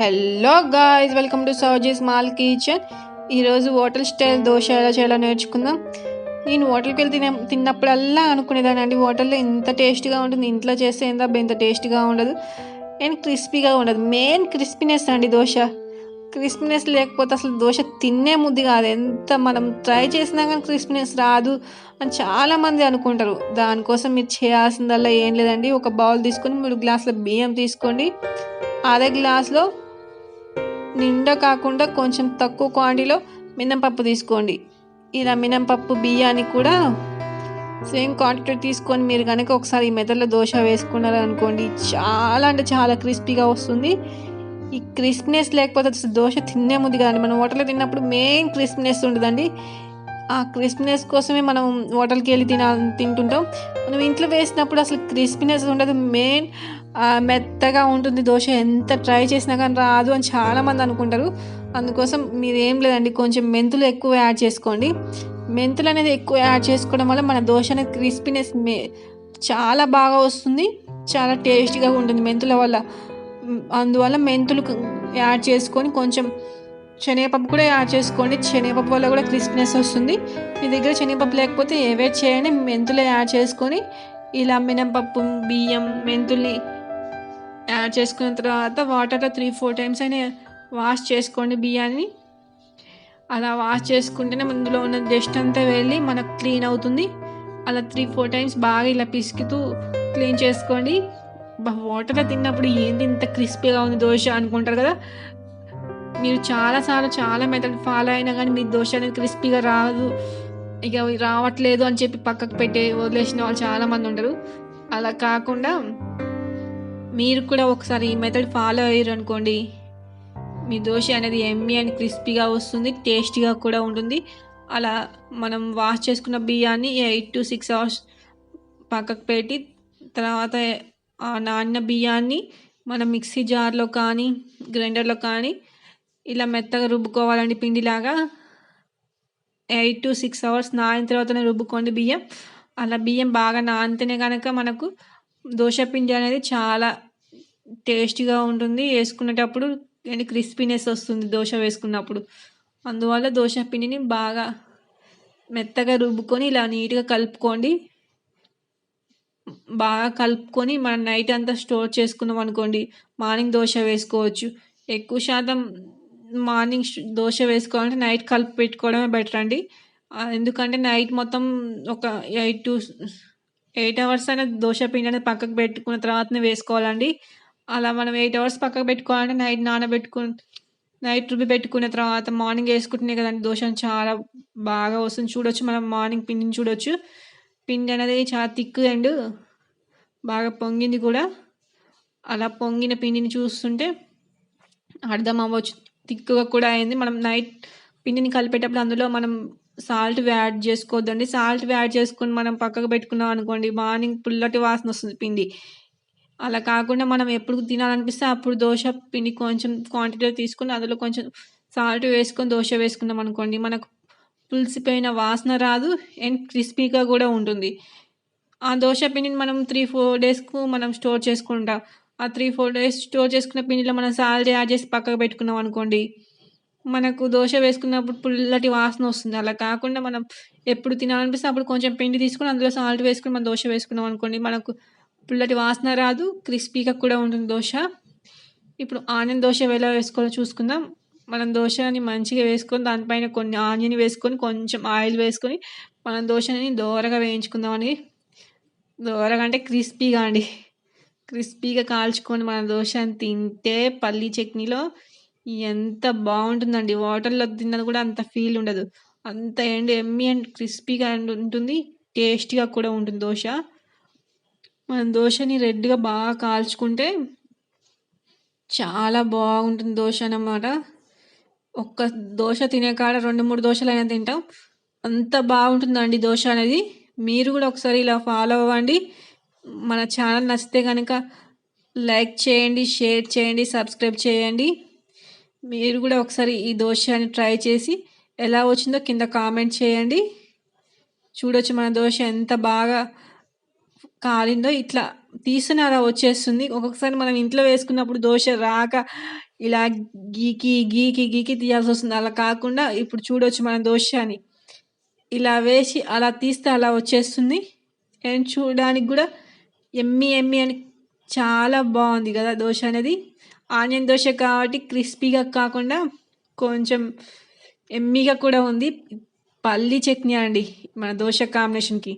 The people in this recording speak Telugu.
Hello guys welcome to Sowji small kitchen ఈరోజు హోటల్ స్టైల్ దోశ ఎలా చేయాలో నేర్చుకుందాం. నేను హోటల్కి వెళ్ళి తినే తిన్నప్పుడల్లా అనుకునేదాన్ని. అండి హోటల్లో ఇంత టేస్ట్గా ఉంటుంది. ఇంట్లో చేస్తే ఎంత ఇంత టేస్ట్గా ఉండదు. అండ్ క్రిస్పీగా ఉండదు. మెయిన్ క్రిస్పీనెస్ అండి దోశ. క్రిస్పీనెస్ లేకపోతే అసలు దోశ తినే ముద్ది కాదు. ఎంత మనం ట్రై చేసినా కానీ క్రిస్పీనెస్ రాదు అని చాలామంది అనుకుంటారు. దానికోసం మీరు చేయాల్సిందల్లా ఏం లేదండి. ఒక బౌల్ తీసుకొని మూడు గ్లాసుల బియ్యం తీసుకోండి. అదే గ్లాస్లో నిండా కాకుండా కొంచెం తక్కువ క్వాంటిటీలో మినపప్పు తీసుకోండి. ఇలా మినపప్పు బియ్యాన్ని కూడా సేమ్ క్వాంటిటీ తీసుకొని మీరు కనుక ఒకసారి ఈ మెథడ్లో దోశ వేసుకున్నారు అనుకోండి చాలా అంటే చాలా క్రిస్పీగా వస్తుంది. ఈ క్రిస్ప్నెస్ లేకపోతే దోశ తినే ముందు కానీ మనం హోటల్లో తిన్నప్పుడు మెయిన్ క్రిస్ప్నెస్ ఉండదండి ఆ క్రిస్పీనెస్ కోసమే మనం హోటల్కి వెళ్ళి తిన తింటుంటాం. మనం ఇంట్లో వేసినప్పుడు అసలు క్రిస్పీనెస్ ఉండదు. మెయిన్ మెత్తగా ఉంటుంది దోశ. ఎంత ట్రై చేసినా కానీ రాదు అని చాలామంది అనుకుంటారు. అందుకోసం మీరు ఏం లేదండి కొంచెం మెంతులు ఎక్కువ యాడ్ చేసుకోండి. మెంతులు అనేది ఎక్కువ యాడ్ చేసుకోవడం వల్ల మన దోశ అనేది క్రిస్పీనెస్ మే చాలా బాగా వస్తుంది. చాలా టేస్టీగా ఉంటుంది మెంతుల వల్ల. అందువల్ల మెంతులు యాడ్ చేసుకొని కొంచెం శనగపప్పు కూడా యాడ్ చేసుకోండి. శనగపప్పు వల్ల కూడా క్రిస్పీనెస్ వస్తుంది. మీ దగ్గర శనగపప్పు లేకపోతే ఏవే చేయండి మెంతులే యాడ్ చేసుకొని ఇలా మినపప్పు బియ్యం మెంతుల్ని యాడ్ చేసుకున్న తర్వాత వాటర్లో త్రీ ఫోర్ టైమ్స్ అయినా వాష్ చేసుకోండి బియ్యాన్ని. అలా వాష్ చేసుకుంటేనే అందులో ఉన్న డస్ట్ అంతా వెళ్ళి మనకు క్లీన్ అవుతుంది. అలా త్రీ ఫోర్ టైమ్స్ బాగా ఇలా పిసుకుతూ క్లీన్ చేసుకోండి. వాటర్లో తిన్నప్పుడు ఏంది ఇంత క్రిస్పీగా ఉంది దోశ అనుకుంటారు కదా. మీరు చాలాసార్లు చాలా మెథడ్ ఫాలో అయినా కానీ మీ దోశ అనేది క్రిస్పీగా రాదు. ఇక రావట్లేదు అని చెప్పి పక్కకు పెట్టి వదిలేసిన వాళ్ళు చాలామంది ఉంటారు అలా కాకుండా మీరు కూడా ఒకసారి ఈ మెథడ్ ఫాలో అయ్యారు అనుకోండి. మీ దోశ అనేది ఎమ్మి అండ్ క్రిస్పీగా వస్తుంది టేస్టీగా కూడా ఉంటుంది. అలా మనం వాష్ చేసుకున్న బియ్యాన్ని ఎయిట్ టు సిక్స్ అవర్స్ పక్కకు పెట్టి తర్వాత ఆ నానిన బియ్యాన్ని మనం మిక్సీ జార్లో కానీ గ్రైండర్లో కానీ ఇలా మెత్తగా రుబ్బుకోవాలండి పిండిలాగా. ఎయిట్ టు సిక్స్ అవర్స్ నానిన తర్వాతనే రుబ్బుకోండి బియ్యం. అలా బియ్యం బాగా నానితేనే కనుక మనకు దోశ పిండి అనేది చాలా టేస్టీగా ఉంటుంది. వేసుకునేటప్పుడు అండ్ క్రిస్పీనెస్ వస్తుంది దోశ వేసుకున్నప్పుడు. అందువల్ల దోశ పిండిని బాగా మెత్తగా రుబ్బుకొని ఇలా నీట్గా కలుపుకోండి. బాగా కలుపుకొని మనం నైట్ అంతా స్టోర్ చేసుకున్నాం అనుకోండి మార్నింగ్ దోశ వేసుకోవచ్చు. ఎక్కువ శాతం మార్నింగ్ దోశ వేసుకోవాలంటే నైట్ కలిపి పెట్టుకోవడమే బెటర్ అండి. ఎందుకంటే నైట్ మొత్తం ఒక ఎయిట్ టు ఎయిట్ అవర్స్ అయినా దోశ పిండి అనేది పక్కకు పెట్టుకున్న తర్వాతనే వేసుకోవాలండి. అలా మనం ఎయిట్ అవర్స్ పక్కకు పెట్టుకోవాలంటే నైట్ నానబెట్టుకుని నైట్ రుబ్బి పెట్టుకున్న తర్వాత మార్నింగ్ వేసుకుంటున్నాయి కదండి దోశ చాలా బాగా వస్తుంది. చూడొచ్చు మనం మార్నింగ్ పిండిని చూడొచ్చు. పిండి అనేది చాలా థిక్ అండ్ బాగా పొంగింది కూడా. అలా పొంగిన పిండిని చూస్తుంటే అర్థం అవ్వచ్చు. థిక్గా కూడా అయింది. మనం నైట్ పిండిని కలిపేటప్పుడు అందులో మనం సాల్ట్ యాడ్ చేసుకోవద్దండి. సాల్ట్ యాడ్ చేసుకొని మనం పక్కకు పెట్టుకున్నాం అనుకోండి మార్నింగ్ పుల్లటి వాసన వస్తుంది పిండి. అలా కాకుండా మనం ఎప్పుడు తినాలనిపిస్తే అప్పుడు దోశ పిండి కొంచెం క్వాంటిటీలో తీసుకొని అందులో కొంచెం సాల్ట్ వేసుకొని దోశ వేసుకున్నాం అనుకోండి మనకు పులిసిపోయిన వాసన రాదు అండ్ క్రిస్పీగా కూడా ఉంటుంది. ఆ దోశ పిండిని మనం త్రీ ఫోర్ డేస్కు మనం స్టోర్ చేసుకుంటాం. ఆ త్రీ ఫోర్ డేస్ స్టోర్ చేసుకున్న పిండిలో మనం సాల్ట్ యాడ్ చేసి పక్కకు పెట్టుకున్నాం అనుకోండి మనకు దోశ వేసుకున్నప్పుడు పుల్లటి వాసన వస్తుంది. అలా కాకుండా మనం ఎప్పుడు తినాలనిపిస్తే అప్పుడు కొంచెం పిండి తీసుకొని అందులో సాల్ట్ వేసుకుని మనం దోశ వేసుకున్నాం అనుకోండి మనకు పుల్లటి వాసన రాదు క్రిస్పీగా కూడా ఉంటుంది దోశ. ఇప్పుడు ఆనియన్ దోశ ఎలా వేసుకోవాలో చూసుకుందాం. మనం దోశని మంచిగా వేసుకొని దానిపైన కొన్ని ఆనియన్ వేసుకొని కొంచెం ఆయిల్ వేసుకొని మనం దోశని దోరగా వేయించుకుందామని. దోరగా అంటే క్రిస్పీగా అండి. క్రిస్పీగా కాల్చుకొని మన దోశని తింటే పల్లీ చట్నీలో ఎంత బాగుంటుందండి. వాటర్లో తిన్నది కూడా అంత ఫీల్ ఉండదు. అంత ఎండ్ ఎమ్మి అండ్ క్రిస్పీగా అండ్ ఉంటుంది. టేస్టీగా కూడా ఉంటుంది దోశ. మనం దోశని రెడ్గా బాగా కాల్చుకుంటే చాలా బాగుంటుంది దోశ అన్నమాట. ఒక్క దోశ తినే కాడ రెండు మూడు దోశలు అయినా తింటాం. అంత బాగుంటుందండి దోశ అనేది. మీరు కూడా ఒకసారి ఇలా ఫాలో అవ్వండి. మన ఛానల్ నచ్చితే కనుక లైక్ చేయండి షేర్ చేయండి సబ్స్క్రైబ్ చేయండి. మీరు కూడా ఒకసారి ఈ దోశని ట్రై చేసి ఎలా వచ్చిందో కింద కామెంట్ చేయండి. చూడొచ్చు మన దోశ ఎంత బాగా కాలిందో. ఇట్లా తీసిన అలా వచ్చేస్తుంది. ఒక్కొక్కసారి మనం ఇంట్లో వేసుకున్నప్పుడు దోశ రాక ఇలా గీకి గీకి గీకి తీయాల్సి వస్తుంది. అలా కాకుండా ఇప్పుడు చూడొచ్చు మన దోశని ఇలా వేసి అలా తీస్తే అలా వచ్చేస్తుంది. అండ్ చూడడానికి కూడా ఎమ్మి ఎమ్మి అని చాలా బాగుంది కదా దోశ అనేది. ఆనియన్ దోశ కాబట్టి క్రిస్పీగా కాకుండా కొంచెం ఎమ్మిగా కూడా ఉంది. పల్లీ చట్నీ అండి మన దోశ కాంబినేషన్కి.